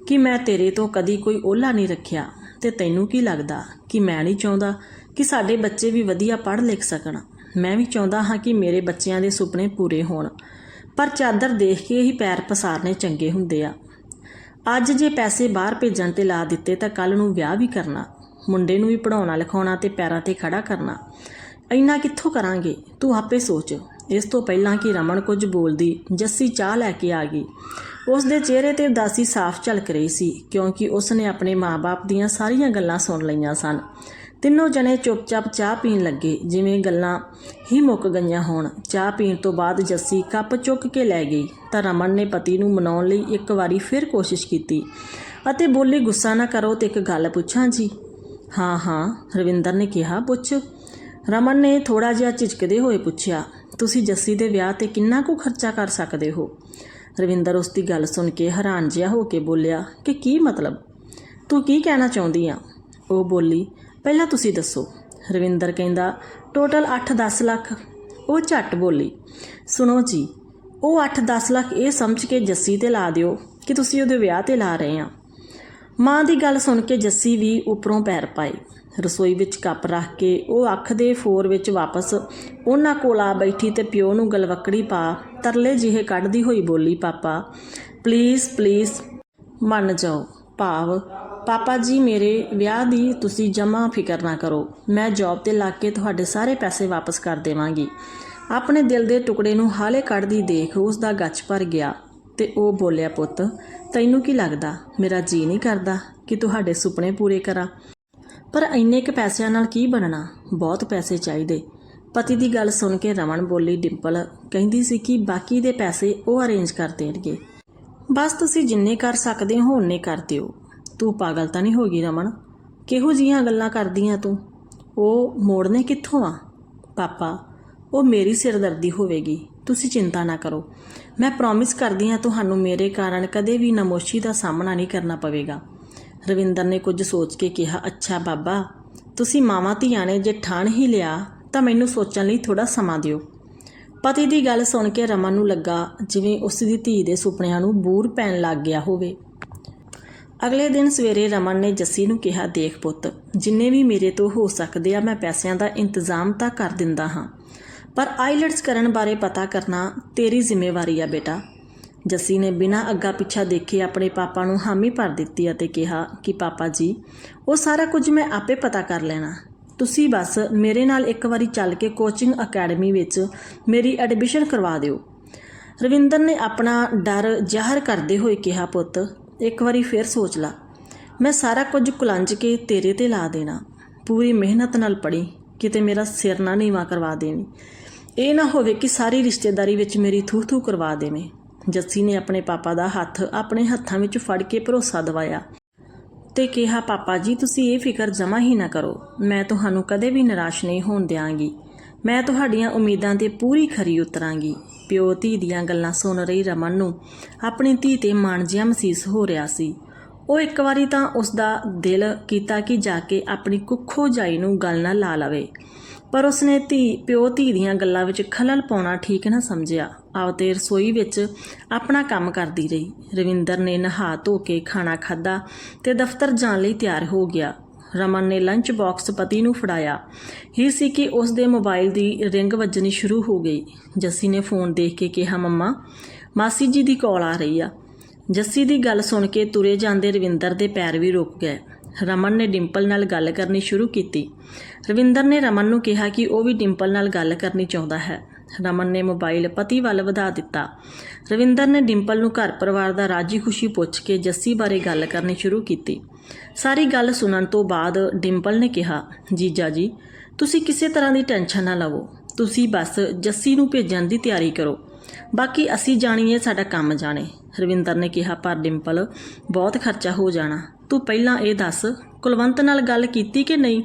ਕਿ ਮੈਂ ਤੇਰੇ ਤੋਂ ਕਦੀ ਕੋਈ ਓਲਾ ਨਹੀਂ ਰੱਖਿਆ। ਤੇ ਤੈਨੂੰ ਕੀ ਲੱਗਦਾ ਕਿ ਮੈਂ ਨਹੀਂ ਚਾਹੁੰਦਾ ਕਿ ਸਾਡੇ ਬੱਚੇ ਵੀ ਵਧੀਆ ਪੜ੍ਹ ਲਿਖ ਸਕਣ? ਮੈਂ ਵੀ ਚਾਹੁੰਦਾ ਹਾਂ ਕਿ ਮੇਰੇ ਬੱਚਿਆਂ ਦੇ ਸੁਪਨੇ ਪੂਰੇ ਹੋਣ। ਪਰ ਚਾਦਰ ਦੇਖ ਕੇ ਹੀ ਪੈਰ ਪਸਾਰਨੇ ਚੰਗੇ ਹੁੰਦੇ ਆ। ਅੱਜ ਜੇ ਪੈਸੇ ਬਾਹਰ ਭੇਜਣ ਤੇ ਲਾ ਦਿੱਤੇ ਤਾਂ ਕੱਲ ਨੂੰ ਵਿਆਹ ਵੀ ਕਰਨਾ। ਮੁੰਡੇ ਨੂੰ ਵੀ ਪੜਾਉਣਾ ਲਿਖਾਉਣਾ ਤੇ ਪੈਰਾਂ ਤੇ ਖੜਾ ਕਰਨਾ। ਇੰਨਾ ਕਿੱਥੋਂ ਕਰਾਂਗੇ? ਤੂੰ ਆਪੇ ਸੋਚ। ਇਸ ਤੋਂ ਪਹਿਲਾਂ ਕਿ ਰਮਨ ਕੁਝ ਬੋਲਦੀ, ਜੱਸੀ ਚਾਹ ਲੈ ਕੇ ਆ ਗਈ। ਉਸ ਦੇ ਚਿਹਰੇ ਤੇ ਉਦਾਸੀ ਸਾਫ਼ ਝਲਕ ਰਹੀ ਸੀ, ਕਿਉਂਕਿ ਉਸ ਨੇ ਆਪਣੇ ਮਾਪੇ ਦੀਆਂ ਸਾਰੀਆਂ ਗੱਲਾਂ ਸੁਣ ਲਈਆਂ ਸਨ। ਤਿੰਨੋਂ ਜਣੇ ਚੁੱਪਚਾਪ ਚਾਹ ਪੀਣ ਲੱਗੇ, ਜਿਵੇਂ ਗੱਲਾਂ ਹੀ ਮੁੱਕ ਗਈਆਂ ਹੋਣ। ਚਾਹ ਪੀਣ ਤੋਂ ਬਾਅਦ ਜੱਸੀ ਕੱਪ ਚੁੱਕ ਕੇ ਲੈ ਗਈ, ਤਾਂ ਰਮਨ ਨੇ ਪਤੀ ਨੂੰ ਮਨਾਉਣ ਲਈ ਇੱਕ ਵਾਰੀ ਫਿਰ ਕੋਸ਼ਿਸ਼ ਕੀਤੀ। ਅਤੇ ਬੋਲੀ, ਗੁੱਸਾ ਨਾ ਕਰੋ ਤੇ ਇੱਕ ਗੱਲ ਪੁੱਛਾਂ ਜੀ? ਹਾਂ ਹਾਂ, ਰਵਿੰਦਰ ਨੇ ਕਿਹਾ, ਪੁੱਛ। ਰਮਨ ਨੇ ਥੋੜਾ ਜਿਹਾ ਝਿਜਕਦੇ ਹੋਏ ਪੁੱਛਿਆ ਤੁਸੀਂ ਜੱਸੀ ਦੇ ਵਿਆਹ ਤੇ ਕਿੰਨਾ ਕੁ ਖਰਚਾ ਕਰ ਸਕਦੇ ਹੋ? ਰਵਿੰਦਰ ਉਸ ਦੀ ਗੱਲ ਸੁਣ ਕੇ ਹੈਰਾਨ ਜਿਹਾ ਹੋ ਕੇ ਬੋਲਿਆ, ਕਿ ਕੀ ਮਤਲਬ? ਤੂੰ ਕੀ ਕਹਿਣਾ ਚਾਹੁੰਦੀ ਆ? ਉਹ ਬੋਲੀ, ਪਹਿਲਾਂ ਤੁਸੀਂ ਦੱਸੋ। ਰਵਿੰਦਰ ਕਹਿੰਦਾ ਟੋਟਲ 8-10 ਲੱਖ। ਉਹ ਝੱਟ ਬੋਲੀ, ਸੁਣੋ ਜੀ, ਉਹ 8-10 ਲੱਖ ਇਹ ਸਮਝ ਕੇ ਜੱਸੀ ਤੇ ਲਾ ਦਿਓ ਕਿ ਤੁਸੀਂ ਉਹਦੇ ਵਿਆਹ ਤੇ ਲਾ ਰਹੇ ਆ। ਮਾਂ ਦੀ ਗੱਲ ਸੁਣ ਕੇ ਜੱਸੀ ਵੀ ਉੱਪਰੋਂ ਪੈਰ ਪਾਏ ਰਸੋਈ ਵਿੱਚ ਕੱਪ ਰੱਖ ਕੇ ਉਹ ਅੱਖ ਦੇ ਫੋਰ ਵਿੱਚ ਵਾਪਸ ਉਹਨਾਂ ਕੋਲ ਆ ਬੈਠੀ ਤੇ ਪਿਓ ਨੂੰ ਗਲਵੱਕੜੀ ਪਾ ਤਰਲੇ ਜਿਹੇ ਕੱਢਦੀ ਹੋਈ ਬੋਲੀ, ਪਾਪਾ ਪਲੀਜ਼ ਪਲੀਜ਼ ਮੰਨ ਜਾਓ। ਭਾਵ, ਪਾਪਾ ਜੀ, ਮੇਰੇ ਵਿਆਹ ਦੀ ਤੁਸੀਂ ਜਮਾ ਫਿਕਰ ਨਾ ਕਰੋ। ਮੈਂ ਜੌਬ ਤੇ ਲੱਗ ਕੇ ਤੁਹਾਡੇ ਸਾਰੇ ਪੈਸੇ ਵਾਪਸ ਕਰ ਦੇਵਾਂਗੀ। ਆਪਣੇ ਦਿਲ ਦੇ ਟੁਕੜੇ ਨੂੰ ਹਾਲੇ ਕੱਢਦੀ ਦੇਖ ਉਸ ਦਾ ਗੱਚ ਭਰ ਗਿਆ ਤੇ ਉਹ ਬੋਲਿਆ, ਪੁੱਤ, ਤੈਨੂੰ ਕੀ ਲੱਗਦਾ? ਮੇਰਾ ਜੀ ਨਹੀਂ ਕਰਦਾ ਕਿ ਤੁਹਾਡੇ ਸੁਪਨੇ ਪੂਰੇ ਕਰਾਂ? ਪਰ ਇੰਨੇ ਕੁ ਪੈਸਿਆਂ ਨਾਲ ਕੀ ਬਣਨਾ? ਬਹੁਤ ਪੈਸੇ ਚਾਹੀਦੇ। ਪਤੀ ਦੀ ਗੱਲ ਸੁਣ ਕੇ ਰਮਨ ਬੋਲੀ, ਡਿੰਪਲ, ਕਹਿੰਦੀ ਸੀ ਕਿ ਬਾਕੀ ਦੇ ਪੈਸੇ ਉਹ ਅਰੇਂਜ ਕਰ ਦੇਣਗੇ। ਬਸ ਤੁਸੀਂ ਜਿੰਨੇ ਕਰ ਸਕਦੇ ਹੋ ਉਨੇ ਕਰ ਦਿਓ। ਤੂੰ ਪਾਗਲ ਤਾਂ ਨਹੀਂ ਹੋ ਗਈ ਰਮਨ? ਕਿਹੋ ਜੀਆਂ ਗੱਲਾਂ ਕਰਦੀਆਂ ਤੂੰ? ਉਹ ਮੋੜਨੇ ਕਿੱਥੋਂ ਆ? ਪਾਪਾ, ਉਹ ਮੇਰੀ ਸਿਰਦਰਦੀ ਹੋਵੇਗੀ। ਤੁਸੀਂ ਚਿੰਤਾ ਨਾ ਕਰੋ। ਮੈਂ ਪ੍ਰੋਮਿਸ ਕਰਦੀ ਹਾਂ, ਤੁਹਾਨੂੰ ਮੇਰੇ ਕਾਰਨ ਕਦੇ ਵੀ ਨਮੋਸ਼ੀ ਦਾ ਸਾਹਮਣਾ ਨਹੀਂ ਕਰਨਾ ਪਵੇਗਾ। ਰਵਿੰਦਰ ਨੇ ਕੁਝ ਸੋਚ ਕੇ ਕਿਹਾ, ਅੱਛਾ ਬਾਬਾ, ਤੁਸੀਂ ਮਾਵਾਂ ਧੀਆਂ ਨੇ ਜੇ ਠਾਣ ਹੀ ਲਿਆ, ਤਾਂ ਮੈਨੂੰ ਸੋਚਣ ਲਈ ਥੋੜਾ ਸਮਾਂ ਦਿਓ। ਪਤੀ ਦੀ ਗੱਲ ਸੁਣ ਕੇ ਰਮਨ ਨੂੰ ਲੱਗਾ ਜਿਵੇਂ ਉਸ ਦੀ ਧੀ ਦੇ ਸੁਪਨਿਆਂ ਨੂੰ ਬੂਰ ਪੈਣ ਲੱਗ ਗਿਆ ਹੋਵੇ। ਅਗਲੇ ਦਿਨ ਸਵੇਰੇ ਰਮਨ ਨੇ ਜੱਸੀ ਨੂੰ ਕਿਹਾ, ਦੇਖ ਪੁੱਤ, ਜਿੰਨੇ ਵੀ ਮੇਰੇ ਤੋਂ ਹੋ ਸਕਦੇ ਆ, ਮੈਂ ਪੈਸਿਆਂ ਦਾ ਇੰਤਜ਼ਾਮ ਤਾਂ ਕਰ ਦਿੰਦਾ ਹਾਂ। ਪਰ ਆਈਲੈਟਸ ਕਰਨ ਬਾਰੇ ਪਤਾ ਕਰਨਾ ਤੇਰੀ ਜ਼ਿੰਮੇਵਾਰੀ ਆ ਬੇਟਾ। ਜੱਸੀ ਨੇ ਬਿਨਾਂ ਅੱਗਾ ਪਿੱਛਾ ਦੇਖੇ ਆਪਣੇ ਪਾਪਾ ਨੂੰ ਹਾਮੀ ਭਰ ਦਿੱਤੀ ਅਤੇ ਕਿਹਾ ਕਿ, ਪਾਪਾ ਜੀ, ਉਹ ਸਾਰਾ ਕੁਝ ਮੈਂ ਆਪੇ ਪਤਾ ਕਰ ਲੈਣਾ। ਤੁਸੀਂ ਬਸ ਮੇਰੇ ਨਾਲ ਇੱਕ ਵਾਰੀ ਚੱਲ ਕੇ ਕੋਚਿੰਗ ਅਕੈਡਮੀ ਵਿੱਚ ਮੇਰੀ ਐਡਮਿਸ਼ਨ ਕਰਵਾ ਦਿਓ। ਰਵਿੰਦਰ ਨੇ ਆਪਣਾ ਡਰ ਜ਼ਾਹਰ ਕਰਦੇ ਹੋਏ ਕਿਹਾ, ਪੁੱਤ, ਇੱਕ ਵਾਰੀ ਫੇਰ ਸੋਚ ਲਾ। ਮੈਂ ਸਾਰਾ ਕੁਝ ਕੁਲੰਜ ਕੇ ਤੇਰੇ ਤੇ ਲਾ ਦੇਣਾ। ਪੂਰੀ ਮਿਹਨਤ ਨਾਲ ਪੜ੍ਹੀ, ਕਿਤੇ ਮੇਰਾ ਸਿਰ ਨਾ ਨੀਵਾ ਕਰਵਾ ਦੇਣੀ ਇਹ ਨਾ ਹੋਵੇ ਕਿ ਸਾਰੀ ਰਿਸ਼ਤੇਦਾਰੀ ਵਿੱਚ ਮੇਰੀ ਥੂ ਥੂ ਕਰਵਾ ਦੇਵੇਂ। ਜੱਸੀ ਨੇ ਆਪਣੇ ਪਾਪਾ ਦਾ ਹੱਥ ਆਪਣੇ ਹੱਥਾਂ ਵਿੱਚ ਫੜ ਕੇ ਭਰੋਸਾ ਦਿਵਾਇਆ ਤੇ ਕਿਹਾ, ਪਾਪਾ ਜੀ, ਤੁਸੀਂ ਇਹ ਫਿਕਰ ਜਮਾ ਹੀ ਨਾ ਕਰੋ। ਮੈਂ ਤੁਹਾਨੂੰ ਕਦੇ ਵੀ ਨਿਰਾਸ਼ ਨਹੀਂ ਹੋਣ ਦਿਆਂਗੀ। ਮੈਂ ਤੁਹਾਡੀਆਂ ਉਮੀਦਾਂ ਤੇ ਪੂਰੀ ਖਰੀ ਉਤਰਾਂਗੀ। ਪਿਓ ਧੀ ਦੀਆਂ ਗੱਲਾਂ ਸੁਣ ਰਹੀ ਰਮਨ ਨੂੰ ਆਪਣੀ ਧੀ ਤੇ ਮਾਣ ਜਿਹਾ ਮਹਿਸੂਸ ਹੋ ਰਿਹਾ ਸੀ। ਉਹ ਇੱਕ ਵਾਰੀ ਤਾਂ ਉਸ ਦਾ ਦਿਲ ਕੀਤਾ ਕਿ ਜਾ ਕੇ ਆਪਣੀ ਕੁੱਖੋ ਜਾਈ ਨੂੰ ਗੱਲ ਨਾਲ ਲਾ ਲਵੇ। ਪਰ ਉਸਨੇ ਧੀ, ਪਿਓ ਧੀ ਦੀਆਂ ਗੱਲਾਂ ਵਿੱਚ ਖਲਲ ਪਾਉਣਾ ਠੀਕ ਨਾ ਸਮਝਿਆ। ਆਵਤੇ ਰਸੋਈ ਵਿੱਚ ਆਪਣਾ ਕੰਮ ਕਰਦੀ ਰਹੀ। ਰਵਿੰਦਰ ਨੇ ਨਹਾ ਧੋ ਕੇ ਖਾਣਾ ਖਾਧਾ ਤੇ ਦਫ਼ਤਰ ਜਾਣ ਲਈ ਤਿਆਰ ਹੋ ਗਿਆ। ਰਮਨ ਨੇ ਲੰਚ ਬਾਕਸ ਪਤੀ ਨੂੰ ਫੜਾਇਆ। ਹੀ ਸੀ ਕਿ ਉਸ ਦੇ ਮੋਬਾਈਲ ਦੀ ਰਿੰਗ ਵੱਜਣੀ ਸ਼ੁਰੂ ਹੋ ਗਈ। ਜੱਸੀ ਨੇ ਫੋਨ ਦੇਖ ਕੇ ਕਿਹਾ, ਮੰਮਾ, ਮਾਸੀ ਜੀ ਦੀ ਕਾਲ ਆ ਰਹੀ ਆ। ਜੱਸੀ ਦੀ ਗੱਲ ਸੁਣ ਕੇ ਤੁਰੇ ਜਾਂਦੇ ਰਵਿੰਦਰ ਦੇ ਪੈਰ ਵੀ ਰੁਕ ਗਏ। ਰਮਨ ਨੇ ਡਿੰਪਲ ਨਾਲ ਗੱਲ ਕਰਨੀ ਸ਼ੁਰੂ ਕੀਤੀ। ਰਵਿੰਦਰ ਨੇ ਰਮਨ ਨੂੰ ਕਿਹਾ ਕਿ ਉਹ ਵੀ ਡਿੰਪਲ ਨਾਲ ਗੱਲ ਕਰਨੀ ਚਾਹੁੰਦਾ ਹੈ। ਰਮਨ ਨੇ ਮੋਬਾਈਲ ਪਤੀ ਵੱਲ ਵਧਾ ਦਿੱਤਾ। ਰਵਿੰਦਰ ਨੇ ਡਿੰਪਲ ਨੂੰ ਘਰ ਪਰਿਵਾਰ ਦਾ ਰਾਜੀ ਖੁਸ਼ੀ ਪੁੱਛ ਕੇ ਜੱਸੀ ਬਾਰੇ ਗੱਲ ਕਰਨੀ ਸ਼ੁਰੂ ਕੀਤੀ। ਸਾਰੀ ਗੱਲ ਸੁਣਨ ਤੋਂ ਬਾਅਦ ਡਿੰਪਲ ਨੇ ਕਿਹਾ, ਜੀਜਾ ਜੀ, ਤੁਸੀਂ ਕਿਸੇ ਤਰ੍ਹਾਂ ਦੀ ਟੈਨਸ਼ਨ ਨਾ ਲਵੋ। ਤੁਸੀਂ ਬਸ ਜੱਸੀ ਨੂੰ ਭੇਜਣ ਦੀ ਤਿਆਰੀ ਕਰੋ। ਬਾਕੀ ਅਸੀਂ ਜਾਣੀਏ ਸਾਡਾ ਕੰਮ ਜਾਣੇ। ਰਵਿੰਦਰ ਨੇ ਕਿਹਾ, ਪਰ ਡਿੰਪਲ, ਬਹੁਤ ਖਰਚਾ ਹੋ ਜਾਣਾ। ਤੂੰ ਪਹਿਲਾਂ ਇਹ ਦੱਸ, ਕੁਲਵੰਤ ਨਾਲ ਗੱਲ ਕੀਤੀ ਕਿ ਨਹੀਂ?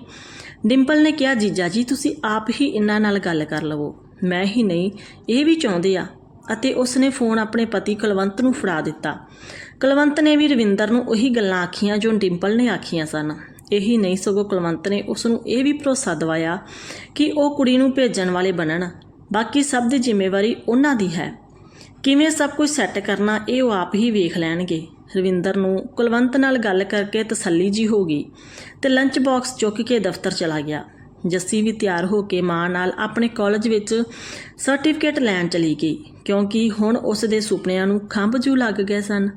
ਡਿੰਪਲ ਨੇ ਕਿਹਾ, ਜੀਜਾ ਜੀ, ਤੁਸੀਂ ਆਪ ਹੀ ਇਹਨਾਂ ਨਾਲ ਗੱਲ ਕਰ ਲਵੋ। ਮੈਂ ਹੀ ਨਹੀਂ, ਇਹ ਵੀ ਚਾਹੁੰਦੇ ਆ। ਅਤੇ ਉਸਨੇ ਫੋਨ ਆਪਣੇ ਪਤੀ ਕੁਲਵੰਤ ਨੂੰ ਫੜਾ ਦਿੱਤਾ। ਕੁਲਵੰਤ ਨੇ ਵੀ ਰਵਿੰਦਰ ਨੂੰ ਉਹੀ ਗੱਲਾਂ ਆਖੀਆਂ ਜੋ ਡਿੰਪਲ ਨੇ ਆਖੀਆਂ ਸਨ। ਇਹੀ ਨਹੀਂ, ਸਗੋਂ ਕੁਲਵੰਤ ਨੇ ਉਸ ਨੂੰ ਇਹ ਵੀ ਭਰੋਸਾ ਦਵਾਇਆ ਕਿ ਉਹ ਕੁੜੀ ਨੂੰ ਭੇਜਣ ਵਾਲੇ ਬਣਨ। ਬਾਕੀ ਸਭ ਦੀ ਜ਼ਿੰਮੇਵਾਰੀ ਉਹਨਾਂ ਦੀ ਹੈ। ਕਿਵੇਂ ਸਭ ਕੁਝ ਸੈੱਟ ਕਰਨਾ ਇਹ ਉਹ ਆਪ ਹੀ ਵੇਖ ਲੈਣਗੇ। ਰਵਿੰਦਰ ਨੂੰ ਕੁਲਵੰਤ ਨਾਲ ਗੱਲ ਕਰਕੇ ਤਸੱਲੀ ਜੀ ਹੋ ਗਈ ਤੇ ਲੰਚ ਬਾਕਸ ਚੁੱਕ ਕੇ ਦਫ਼ਤਰ ਚਲਾ ਗਿਆ। ਜੱਸੀ ਵੀ ਤਿਆਰ ਹੋ ਕੇ ਮਾਂ ਨਾਲ ਆਪਣੇ ਕਾਲਜ ਵਿੱਚ ਸਰਟੀਫਿਕੇਟ ਲੈਣ ਚਲੀ ਗਈ, ਕਿਉਂਕਿ ਹੁਣ ਉਸ ਦੇ ਸੁਪਨਿਆਂ ਨੂੰ ਖੰਭ ਜੂ ਲੱਗ ਗਏ ਸਨ।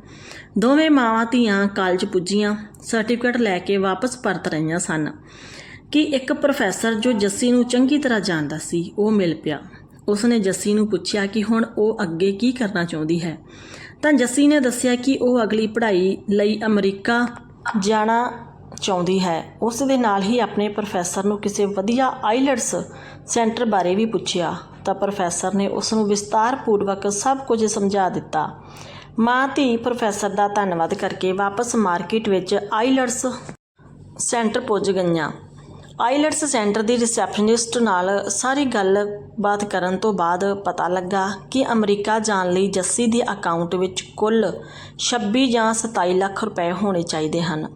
ਦੋਵੇਂ ਮਾਵਾਂ ਧੀਆਂ ਕਾਲਜ ਪੁੱਜੀਆਂ ਸਰਟੀਫਿਕੇਟ ਲੈ ਕੇ ਵਾਪਸ ਪਰਤ ਰਹੀਆਂ ਸਨ ਕਿ ਇੱਕ ਪ੍ਰੋਫੈਸਰ ਜੋ ਜੱਸੀ ਨੂੰ ਚੰਗੀ ਤਰ੍ਹਾਂ ਜਾਣਦਾ ਸੀ, ਉਹ ਮਿਲ ਪਿਆ। ਉਸਨੇ ਜੱਸੀ ਨੂੰ ਪੁੱਛਿਆ ਕਿ ਹੁਣ ਉਹ ਅੱਗੇ ਕੀ ਕਰਨਾ ਚਾਹੁੰਦੀ ਹੈ। ਤਾਂ ਜੱਸੀ ਨੇ ਦੱਸਿਆ ਕਿ ਉਹ ਅਗਲੀ ਪੜ੍ਹਾਈ ਲਈ ਅਮਰੀਕਾ ਜਾਣਾ ਚਾਹੁੰਦੀ ਹੈ। ਉਸ ਦੇ ਨਾਲ ਹੀ ਆਪਣੇ ਪ੍ਰੋਫੈਸਰ ਨੂੰ ਕਿਸੇ ਵਧੀਆ ਆਈਲਟਸ ਸੈਂਟਰ ਬਾਰੇ ਵੀ ਪੁੱਛਿਆ। ਤਾਂ ਪ੍ਰੋਫੈਸਰ ਨੇ ਉਸ ਨੂੰ ਵਿਸਤਾਰਪੂਰਵਕ ਸਭ ਕੁਝ ਸਮਝਾ ਦਿੱਤਾ। ਮਾਂ ਧੀ ਪ੍ਰੋਫੈਸਰ ਦਾ ਧੰਨਵਾਦ ਕਰਕੇ ਵਾਪਸ ਮਾਰਕੀਟ ਵਿੱਚ ਆਈਲਟਸ ਸੈਂਟਰ ਪੁੱਜ ਗਈਆਂ। ਆਈਲੈਟਸ ਸੈਂਟਰ ਦੀ ਰਿਸੈਪਸ਼ਨਿਸਟ ਨਾਲ ਸਾਰੀ ਗੱਲਬਾਤ ਕਰਨ ਤੋਂ ਬਾਅਦ ਪਤਾ ਲੱਗਾ ਕਿ ਅਮਰੀਕਾ ਜਾਣ ਲਈ ਜੱਸੀ ਦੇ ਅਕਾਊਂਟ ਵਿੱਚ ਕੁੱਲ 26 ਜਾਂ 27 ਲੱਖ ਰੁਪਏ ਹੋਣੇ ਚਾਹੀਦੇ ਹਨ।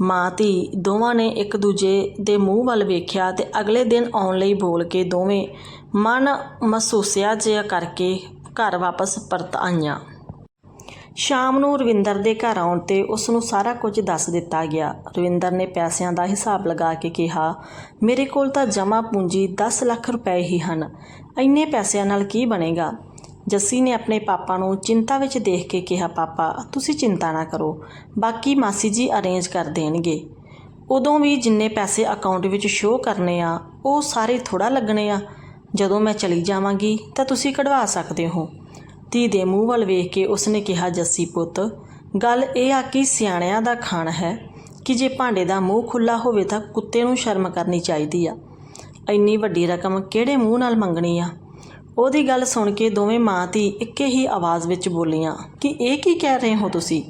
ਮਾਂ, ਧੀ ਦੋਵਾਂ ਨੇ ਇੱਕ ਦੂਜੇ ਦੇ ਮੂੰਹ ਵੱਲ ਵੇਖਿਆ ਤੇ ਅਗਲੇ ਦਿਨ ਆਉਣ ਲਈ ਬੋਲ ਕੇ ਦੋਵੇਂ ਮਨ ਮਹਿਸੂਸਿਆ ਜਿਹਾ ਕਰਕੇ ਘਰ ਵਾਪਸ ਪਰਤ ਆਈਆਂ। ਸ਼ਾਮ ਨੂੰ ਰਵਿੰਦਰ ਦੇ ਘਰ ਆਉਣ ਤੇ ਉਸ ਨੂੰ ਸਾਰਾ ਕੁਝ ਦੱਸ ਦਿੱਤਾ ਗਿਆ। ਰਵਿੰਦਰ ਨੇ ਪੈਸਿਆਂ ਦਾ ਹਿਸਾਬ ਲਗਾ ਕੇ ਕਿਹਾ, ਮੇਰੇ ਕੋਲ ਤਾਂ ਜਮ੍ਹਾਂ ਪੂੰਜੀ 10 ਲੱਖ ਰੁਪਏ ਹੀ ਹਨ। ਇੰਨੇ ਪੈਸਿਆਂ ਨਾਲ ਕੀ ਬਣੇਗਾ? ਜੱਸੀ ਨੇ ਆਪਣੇ ਪਾਪਾ ਨੂੰ ਚਿੰਤਾ ਵਿੱਚ ਦੇਖ ਕੇ ਕਿਹਾ, ਪਾਪਾ, ਤੁਸੀਂ ਚਿੰਤਾ ਨਾ ਕਰੋ। ਬਾਕੀ ਮਾਸੀ ਜੀ ਅਰੇਂਜ ਕਰ ਦੇਣਗੇ। ਉਦੋਂ ਵੀ ਜਿੰਨੇ ਪੈਸੇ ਅਕਾਊਂਟ ਵਿੱਚ ਸ਼ੋਅ ਕਰਨੇ ਆ, ਉਹ ਸਾਰੇ ਥੋੜਾ ਲੱਗਣੇ ਆ। ਜਦੋਂ ਮੈਂ ਚਲੀ ਜਾਵਾਂਗੀ ਤਾਂ ਤੁਸੀਂ ਕਢਵਾ ਸਕਦੇ ਹੋ। ਧੀ ਦੇ ਮੂੰਹ ਵੱਲ ਵੇਖ ਕੇ ਉਸਨੇ ਕਿਹਾ, ਜੱਸੀ ਪੁੱਤ, ਗੱਲ ਇਹ ਆ ਕਿ ਸਿਆਣਿਆਂ ਦਾ ਖਾਣ ਹੈ ਕਿ ਜੇ ਭਾਂਡੇ ਦਾ ਮੂੰਹ ਖੁੱਲਾ ਹੋਵੇ ਤਾਂ ਕੁੱਤੇ ਨੂੰ ਸ਼ਰਮ ਕਰਨੀ ਚਾਹੀਦੀ ਆ। ਇੰਨੀ ਵੱਡੀ ਰਕਮ ਕਿਹੜੇ ਮੂੰਹ ਨਾਲ ਮੰਗਣੀ ਆ? ਉਹਦੀ ਗੱਲ ਸੁਣ ਕੇ ਦੋਵੇਂ ਮਾਂ ਧੀ ਇੱਕੇ ਹੀ ਆਵਾਜ਼ ਵਿੱਚ ਬੋਲੀਆਂ, ਕਿ ਇਹ ਕੀ ਕਹਿ ਰਹੇ ਹੋ ਤੁਸੀਂ?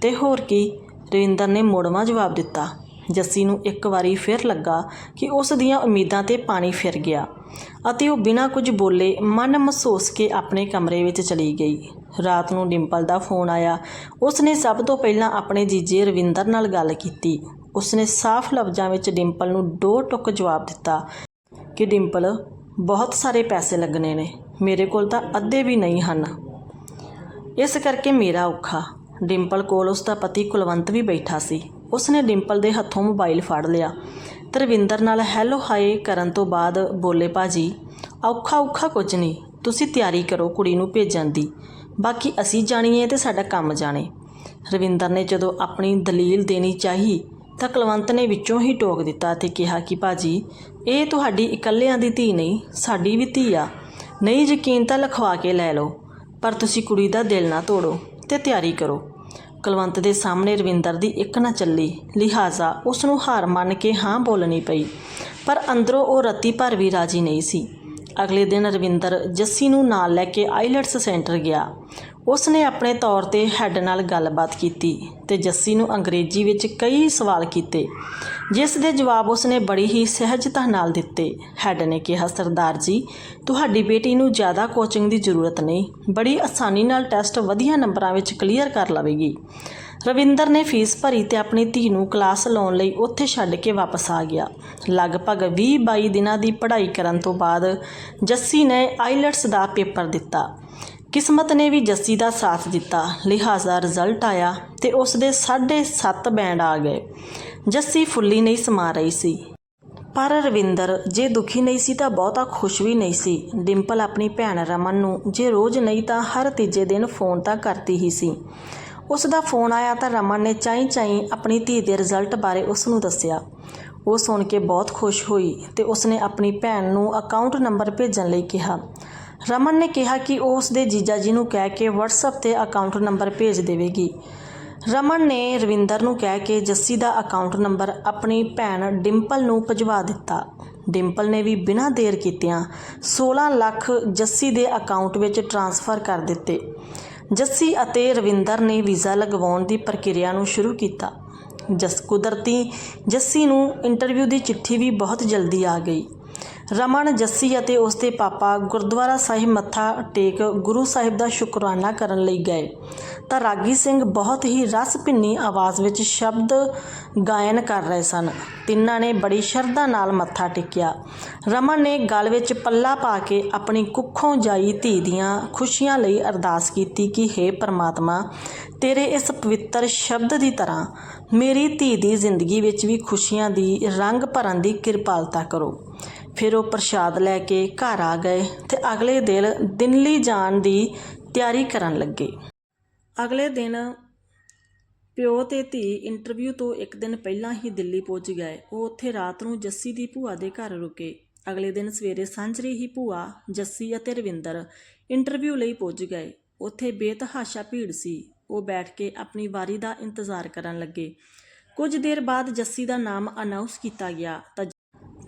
ਤੇ ਹੋਰ ਕੀ, ਰਵਿੰਦਰ ਨੇ ਮੋੜਵਾਂ ਜਵਾਬ ਦਿੱਤਾ। ਜੱਸੀ ਨੂੰ ਇੱਕ ਵਾਰੀ ਫਿਰ ਲੱਗਾ ਕਿ ਉਸ ਦੀਆਂ ਉਮੀਦਾਂ ਤੇ ਪਾਣੀ ਫਿਰ ਗਿਆ। ਅਤੇ ਉਹ ਬਿਨਾਂ ਕੁਝ ਬੋਲੇ ਮਨ ਮਹਿਸੂਸ ਕੇ ਆਪਣੇ ਕਮਰੇ ਵਿੱਚ ਚਲੀ ਗਈ। ਰਾਤ ਨੂੰ ਡਿੰਪਲ ਦਾ ਫੋਨ ਆਇਆ। ਉਸਨੇ ਸਭ ਤੋਂ ਪਹਿਲਾਂ ਆਪਣੇ ਜੀਜੇ ਰਵਿੰਦਰ ਨਾਲ ਗੱਲ ਕੀਤੀ। ਉਸਨੇ ਸਾਫ਼ ਲਫ਼ਜ਼ਾਂ ਵਿੱਚ ਡਿੰਪਲ ਨੂੰ ਦੋ ਟੁੱਕ ਜਵਾਬ ਦਿੱਤਾ ਕਿ ਡਿੰਪਲ, ਬਹੁਤ ਸਾਰੇ ਪੈਸੇ ਲੱਗਣੇ ਨੇ। ਮੇਰੇ ਕੋਲ ਤਾਂ ਅੱਧੇ ਵੀ ਨਹੀਂ ਹਨ। ਇਸ ਕਰਕੇ ਮੇਰਾ ਔਖਾ। ਡਿੰਪਲ ਕੋਲ ਉਸ ਦਾ ਪਤੀ ਕੁਲਵੰਤ ਵੀ ਬੈਠਾ ਸੀ। ਉਸਨੇ ਡਿੰਪਲ ਦੇ ਹੱਥੋਂ ਮੋਬਾਈਲ ਫੜ ਲਿਆ। ਤਰਵਿੰਦਰ ਨਾਲ ਹੈਲੋ ਹਾਈ ਕਰਨ ਤੋਂ ਬਾਅਦ ਬੋਲੇ, ਭਾਜੀ, ਔਖਾ ਔਖਾ ਕੁਝ ਨਹੀਂ, ਤੁਸੀਂ ਤਿਆਰੀ ਕਰੋ ਕੁੜੀ ਨੂੰ ਭੇਜਣ ਦੀ। ਬਾਕੀ ਅਸੀਂ ਜਾਣੀਏ ਤੇ ਸਾਡਾ ਕੰਮ ਜਾਣੇ। ਰਵਿੰਦਰ ਨੇ ਜਦੋਂ ਆਪਣੀ ਦਲੀਲ ਦੇਣੀ ਚਾਹੀ, ਤਾਂ ਕੁਲਵੰਤ ਨੇ ਵਿੱਚੋਂ ਹੀ ਟੋਕ ਦਿੱਤਾ ਤੇ ਕਿਹਾ ਕਿ, ਭਾਜੀ, ਇਹ ਤੁਹਾਡੀ ਇਕੱਲਿਆਂ ਦੀ ਧੀ ਨਹੀਂ, ਸਾਡੀ ਵੀ ਧੀ ਆ। ਨਹੀਂ ਯਕੀਨ ਤਾਂ ਲਿਖਵਾ ਕੇ ਲੈ ਲਓ, ਪਰ ਤੁਸੀਂ ਕੁੜੀ ਦਾ ਦਿਲ ਨਾ ਤੋੜੋ ਤੇ ਤਿਆਰੀ ਕਰੋ। ਕੁਲਵੰਤ ਦੇ ਸਾਹਮਣੇ ਰਵਿੰਦਰ ਦੀ ਇੱਕ ਨਾ ਚੱਲੀ। ਲਿਹਾਜ਼ਾ ਉਸ ਨੂੰ ਹਾਰ ਮੰਨ ਕੇ ਹਾਂ ਬੋਲਣੀ ਪਈ, ਪਰ ਅੰਦਰੋਂ ਉਹ ਰੱਤੀ ਭਰ ਵੀ ਰਾਜੀ ਨਹੀਂ ਸੀ। ਅਗਲੇ ਦਿਨ ਰਵਿੰਦਰ ਜੱਸੀ ਨੂੰ ਨਾਲ ਲੈ ਕੇ ਆਈਲੈਟਸ ਸੈਂਟਰ ਗਿਆ। ਉਸ ਨੇ ਆਪਣੇ ਤੌਰ ਤੇ ਹੈੱਡ ਨਾਲ ਗੱਲਬਾਤ ਕੀਤੀ ਤੇ ਜੱਸੀ ਨੂੰ ਅੰਗਰੇਜ਼ੀ ਵਿੱਚ ਕਈ ਸਵਾਲ ਕੀਤੇ, ਜਿਸ ਦੇ ਜਵਾਬ ਉਸ ਨੇ ਬੜੀ ਹੀ ਸਹਿਜਤਾ ਨਾਲ ਦਿੱਤੇ। ਹੈੱਡ ਨੇ ਕਿਹਾ, ਸਰਦਾਰ ਜੀ, ਤੁਹਾਡੀ ਬੇਟੀ ਨੂੰ ਜ਼ਿਆਦਾ ਕੋਚਿੰਗ ਦੀ ਜ਼ਰੂਰਤ ਨਹੀਂ, ਬੜੀ ਆਸਾਨੀ ਨਾਲ ਟੈਸਟ ਵਧੀਆ ਨੰਬਰਾਂ ਵਿੱਚ ਕਲੀਅਰ ਕਰ ਲਵੇਗੀ। ਰਵਿੰਦਰ ਨੇ ਫੀਸ ਭਰੀ ਤੇ ਆਪਣੀ ਧੀ ਨੂੰ ਕਲਾਸ ਲਾਉਣ ਲਈ ਉੱਥੇ ਛੱਡ ਕੇ ਵਾਪਸ ਆ ਗਿਆ। ਲਗਭਗ 20-22 ਦਿਨਾਂ ਦੀ ਪੜ੍ਹਾਈ ਕਰਨ ਤੋਂ ਬਾਅਦ ਜੱਸੀ ਨੇ ਆਈਲੈਟਸ ਦਾ ਪੇਪਰ ਦਿੱਤਾ। ਕਿਸਮਤ ਨੇ ਵੀ ਜੱਸੀ ਦਾ ਸਾਥ ਦਿੱਤਾ। ਲਿਹਾਜ਼ਾ ਰਿਜ਼ਲਟ ਆਇਆ ਤੇ ਉਸ ਦੇ 7.5 ਬੈਂਡ ਆ ਗਏ। ਜੱਸੀ ਫੁੱਲੀ ਨਹੀਂ ਸਮਾ ਰਹੀ ਸੀ। ਪਰ ਰਵਿੰਦਰ, ਜੇ ਦੁਖੀ ਨਹੀਂ ਸੀ ਤਾਂ ਬਹੁਤਾ ਖੁਸ਼ ਵੀ ਨਹੀਂ ਸੀ। ਡਿੰਪਲ ਆਪਣੀ ਭੈਣ ਰਮਨ ਨੂੰ ਜੇ ਰੋਜ਼ ਨਹੀਂ ਤਾਂ ਹਰ ਤੀਜੇ ਦਿਨ ਫੋਨ ਤਾਂ ਕਰਦੀ ਹੀ ਸੀ। ਉਸ ਦਾ ਫੋਨ ਆਇਆ ਤਾਂ ਰਮਨ ਨੇ ਚਾਈ ਚਾਈ ਆਪਣੀ ਧੀ ਦੇ ਰਿਜ਼ਲਟ ਬਾਰੇ ਉਸ ਨੂੰ ਦੱਸਿਆ। ਉਹ ਸੁਣ ਕੇ ਬਹੁਤ ਖੁਸ਼ ਹੋਈ ਤੇ ਉਸਨੇ ਆਪਣੀ ਭੈਣ ਨੂੰ ਅਕਾਊਂਟ ਨੰਬਰ ਭੇਜਣ ਲਈ ਕਿਹਾ। ਰਮਨ ਨੇ ਕਿਹਾ ਕਿ ਉਹ ਉਸ ਦੇ ਜੀਜਾ ਜੀ ਨੂੰ ਕਹਿ ਕੇ WhatsApp ਤੇ ਅਕਾਊਂਟ ਨੰਬਰ ਭੇਜ ਦੇਵੇਗੀ। ਰਮਨ ਨੇ ਰਵਿੰਦਰ ਨੂੰ ਕਹਿ ਕੇ ਜੱਸੀ ਦਾ ਅਕਾਊਂਟ ਨੰਬਰ ਆਪਣੀ ਭੈਣ ਡਿੰਪਲ ਨੂੰ ਭਜਵਾ ਦਿੱਤਾ। ਡਿੰਪਲ ਨੇ ਵੀ ਬਿਨਾਂ ਦੇਰ ਕੀਤਿਆਂ 16 ਲੱਖ ਜੱਸੀ ਦੇ ਅਕਾਊਂਟ ਵਿੱਚ ਟਰਾਂਸਫਰ ਕਰ ਦਿੱਤੇ। ਜੱਸੀ ਅਤੇ ਰਵਿੰਦਰ ਨੇ ਵੀਜ਼ਾ ਲਗਵਾਉਣ ਦੀ ਪ੍ਰਕਿਰਿਆ ਨੂੰ ਸ਼ੁਰੂ ਕੀਤਾ। ਜਸ ਕੁਦਰਤੀ ਜੱਸੀ ਨੂੰ ਇੰਟਰਵਿਊ ਦੀ ਚਿੱਠੀ ਵੀ ਬਹੁਤ ਜਲਦੀ ਆ ਗਈ। ਰਮਨ ਜੱਸੀ ਅਤੇ ਉਸ ਦੇ ਪਾਪਾ ਗੁਰਦੁਆਰਾ ਸਾਹਿਬ ਮੱਥਾ ਟੇਕ ਗੁਰੂ ਸਾਹਿਬ ਦਾ ਸ਼ੁਕਰਾਨਾ ਕਰਨ ਲਈ ਗਏ। ਤਾਂ ਰਾਗੀ ਸਿੰਘ ਬਹੁਤ ਹੀ ਰਸ ਭਿੰਨੀ ਆਵਾਜ਼ ਵਿੱਚ ਸ਼ਬਦ ਗਾਇਨ ਕਰ ਰਹੇ ਸਨ। ਤਿੰਨਾਂ ਨੇ ਬੜੀ ਸ਼ਰਧਾ ਨਾਲ ਮੱਥਾ ਟੇਕਿਆ। ਰਮਨ ਨੇ ਗਲ ਵਿੱਚ ਪੱਲਾ ਪਾ ਕੇ ਆਪਣੀ ਕੁੱਖੋਂ ਜਾਈ ਧੀ ਦੀਆਂ ਖੁਸ਼ੀਆਂ ਲਈ ਅਰਦਾਸ ਕੀਤੀ ਕਿ हे ਪ੍ਰਮਾਤਮਾ, ਤੇਰੇ ਇਸ ਪਵਿੱਤਰ ਸ਼ਬਦ ਦੀ ਤਰ੍ਹਾਂ ਮੇਰੀ ਧੀ ਦੀ ਜ਼ਿੰਦਗੀ ਵਿੱਚ ਵੀ ਖੁਸ਼ੀਆਂ ਦੀ ਰੰਗ ਭਰਨ ਦੀ ਕਿਰਪਾਲਤਾ ਕਰੋ। ਫਿਰ ਉਹ ਪ੍ਰਸ਼ਾਦ ਲੈ ਕੇ ਘਰ ਆ ਗਏ ਤੇ ਅਗਲੇ ਦਿਨ ਦਿੱਲੀ ਜਾਣ ਦੀ ਤਿਆਰੀ ਕਰਨ ਲੱਗੇ। ਅਗਲੇ ਦਿਨ ਪਿਓ ਤੇ ਧੀ ਇੰਟਰਵਿਊ ਤੋਂ ਇੱਕ ਦਿਨ ਪਹਿਲਾਂ ਹੀ ਦਿੱਲੀ ਪਹੁੰਚ ਗਏ। ਉਹ ਉੱਥੇ ਰਾਤ ਨੂੰ ਜੱਸੀ ਦੀ ਭੂਆ ਦੇ ਘਰ ਰੁਕੇ। ਅਗਲੇ ਦਿਨ ਸਵੇਰੇ ਸਾਂਝਰੇ ਹੀ ਭੂਆ, ਜੱਸੀ ਅਤੇ ਰਵਿੰਦਰ ਇੰਟਰਵਿਊ ਲਈ ਪਹੁੰਚ ਗਏ। ਉੱਥੇ ਬੇਤਹਾਸ਼ਾ ਭੀੜ ਸੀ। ਉਹ ਬੈਠ ਕੇ ਆਪਣੀ ਵਾਰੀ ਦਾ ਇੰਤਜ਼ਾਰ ਕਰਨ ਲੱਗੇ। ਕੁਝ ਦੇਰ ਬਾਅਦ ਜੱਸੀ ਦਾ ਨਾਮ ਅਨਾਉਂਸ ਕੀਤਾ ਗਿਆ ਤਾਂ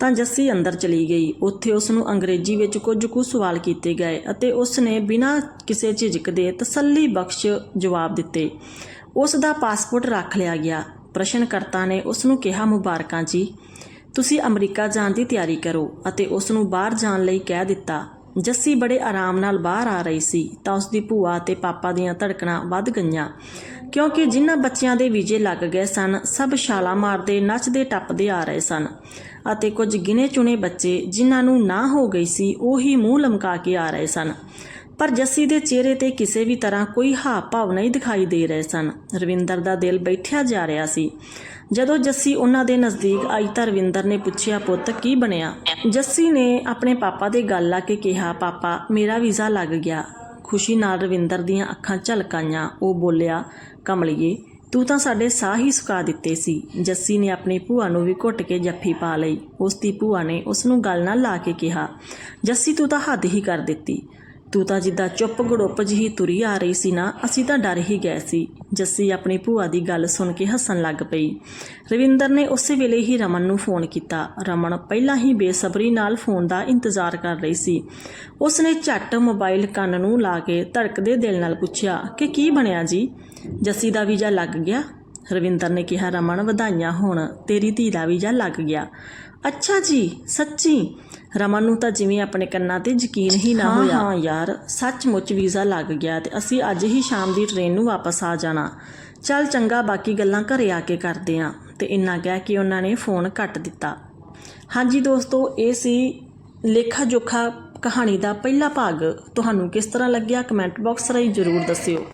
ਤਾਂ ਜੱਸੀ ਅੰਦਰ ਚਲੀ ਗਈ। ਉੱਥੇ ਉਸ ਨੂੰ ਅੰਗਰੇਜ਼ੀ ਵਿੱਚ ਕੁਝ ਕੁ ਸਵਾਲ ਕੀਤੇ ਗਏ ਅਤੇ ਉਸ ਨੇ ਬਿਨਾਂ ਕਿਸੇ ਝਿਜਕ ਦੇ ਤਸੱਲੀ ਬਖਸ਼ ਜਵਾਬ ਦਿੱਤੇ। ਉਸ ਦਾ ਪਾਸਪੋਰਟ ਰੱਖ ਲਿਆ ਗਿਆ। ਪ੍ਰਸ਼ਨਕਰਤਾ ਨੇ ਉਸ ਨੂੰ ਕਿਹਾ, ਮੁਬਾਰਕਾਂ ਜੀ, ਤੁਸੀਂ ਅਮਰੀਕਾ ਜਾਣ ਦੀ ਤਿਆਰੀ ਕਰੋ ਅਤੇ ਉਸ ਨੂੰ ਬਾਹਰ ਜਾਣ ਲਈ ਕਹਿ ਦਿੱਤਾ। ਜੱਸੀ ਬੜੇ ਆਰਾਮ ਨਾਲ ਬਾਹਰ ਆ ਰਹੀ ਸੀ ਤਾਂ ਉਸ ਦੀ ਭੂਆ ਤੇ ਪਾਪਾ ਦੀਆਂ ਧੜਕਣਾਂ ਵੱਧ ਗਈਆਂ। ਕਿਉਂਕਿ ਜਿਨ੍ਹਾਂ ਬੱਚਿਆਂ ਦੇ ਵੀਜ਼ੇ ਲੱਗ ਗਏ ਸਨ, ਸਭ ਛਾਲਾਂ ਮਾਰਦੇ, ਨੱਚਦੇ, ਟੱਪਦੇ ਆ ਰਹੇ ਸਨ। ਅਤੇ ਕੁਝ ਗਿਣੇ ਚੁਣੇ ਬੱਚੇ ਜਿਨ੍ਹਾਂ ਨੂੰ ਨਾ ਹੋ ਗਈ ਸੀ, ਉਹੀ ਮੂੰਹ ਲਮਕਾ ਕੇ ਆ ਰਹੇ ਸਨ। ਪਰ ਜੱਸੀ ਦੇ ਚਿਹਰੇ ਤੇ ਕਿਸੇ ਵੀ ਤਰ੍ਹਾਂ ਕੋਈ ਹਾਵ ਭਾਵ ਨਹੀਂ ਦਿਖਾਈ ਦੇ ਰਹੇ ਸਨ। ਰਵਿੰਦਰ ਦਾ ਦਿਲ ਬੈਠਿਆ ਜਾ ਰਿਹਾ ਸੀ। ਜਦੋਂ ਜੱਸੀ ਉਹਨਾਂ ਦੇ ਨਜ਼ਦੀਕ ਆਈ ਤਾਂ ਰਵਿੰਦਰ ਨੇ ਪੁੱਛਿਆ, ਪੁੱਤ, ਕੀ ਬਣਿਆ? ਜੱਸੀ ਨੇ ਆਪਣੇ ਪਾਪਾ ਦੇ ਗੱਲ ਲਾ ਕੇ ਕਿਹਾ, ਪਾਪਾ, ਮੇਰਾ ਵੀਜ਼ਾ ਲੱਗ ਗਿਆ। ਖੁਸ਼ੀ ਨਾਲ ਰਵਿੰਦਰ ਦੀਆਂ ਅੱਖਾਂ ਝਲਕਾਈਆਂ ਉਹ ਬੋਲਿਆ, ਕਮਲੀਏ ਤੂੰ ਤਾਂ ਸਾਡੇ ਸਾਹ ਹੀ ਸੁਕਾ ਦਿੱਤੇ ਸੀ। ਜੱਸੀ ਨੇ ਆਪਣੀ ਭੂਆ ਨੂੰ ਵੀ ਘੁੱਟ ਕੇ ਜੱਫੀ ਪਾ ਲਈ। ਉਸ ਦੀ ਭੂਆ ਨੇ ਉਸ ਨੂੰ ਗੱਲ ਨਾਲ ਲਾ ਕੇ ਕਿਹਾ, ਜੱਸੀ, ਤੂੰ ਤਾਂ ਹੱਦ ਹੀ ਕਰ ਦਿੱਤੀ। ਤੂੰ ਤਾਂ ਜਿੱਦਾਂ ਚੁੱਪ ਗੜੁੱਪ ਜਿਹੀ ਤੁਰੀ ਆ ਰਹੀ ਸੀ ਨਾ, ਅਸੀਂ ਤਾਂ ਡਰ ਹੀ ਗਏ ਸੀ। ਜੱਸੀ ਆਪਣੀ ਭੂਆ ਦੀ ਗੱਲ ਸੁਣ ਕੇ ਹੱਸਣ ਲੱਗ ਪਈ। ਰਵਿੰਦਰ ਨੇ ਉਸੇ ਵੇਲੇ ਹੀ ਰਮਨ ਨੂੰ ਫੋਨ ਕੀਤਾ। ਰਮਨ ਪਹਿਲਾਂ ਹੀ ਬੇਸਬਰੀ ਨਾਲ ਫੋਨ ਦਾ ਇੰਤਜ਼ਾਰ ਕਰ ਰਹੀ ਸੀ। ਉਸ ਨੇ ਝੱਟ ਮੋਬਾਈਲ ਕੰਨ ਨੂੰ ਲਾ ਕੇ ਧੜਕਦੇ ਦਿਲ ਨਾਲ ਪੁੱਛਿਆ, ਕਿ ਕੀ ਬਣਿਆ ਜੀ? ਜੱਸੀ ਦਾ ਵੀਜ਼ਾ ਲੱਗ ਗਿਆ? ਰਵਿੰਦਰ ਨੇ ਕਿਹਾ, ਰਮਨ, ਵਧਾਈਆਂ ਹੋਣ। ਤੇਰੀ ਧੀ ਦਾ ਵੀਜ਼ਾ ਲੱਗ ਗਿਆ। ਅੱਛਾ ਜੀ, ਸੱਚੀ? ਰਮਨ ਨੂੰ ਤਾਂ ਜਿਵੇਂ ਆਪਣੇ ਕੰਨਾਂ ਤੇ ਯਕੀਨ ਹੀ ਨਾ ਹੋਇਆ। ਹਾਂ ਯਾਰ ਸੱਚਮੁੱਚ ਵੀਜ਼ਾ ਲੱਗ ਗਿਆ ਤੇ ਅਸੀਂ ਅੱਜ ਹੀ ਸ਼ਾਮ ਦੀ ਟ੍ਰੇਨ ਨੂੰ ਵਾਪਸ ਆ ਜਾਣਾ। ਚੱਲ ਚੰਗਾ ਬਾਕੀ ਗੱਲਾਂ ਘਰੇ ਆ ਕੇ ਕਰਦੇ ਆਂ। ਤੇ ਇੰਨਾ ਕਹਿ ਕੇ ਉਹਨਾਂ ਨੇ ਫੋਨ ਕੱਟ ਦਿੱਤਾ। ਹਾਂਜੀ ਦੋਸਤੋ ਇਹ ਸੀ ਲੇਖਾ ਜੋਖਾ ਕਹਾਣੀ ਦਾ ਪਹਿਲਾ ਭਾਗ। ਤੁਹਾਨੂੰ ਕਿਸ ਤਰ੍ਹਾਂ ਲੱਗਿਆ? ਕਮੈਂਟ ਬਾਕਸ ਰਾਹੀਂ ਜ਼ਰੂਰ ਦੱਸਿਓ।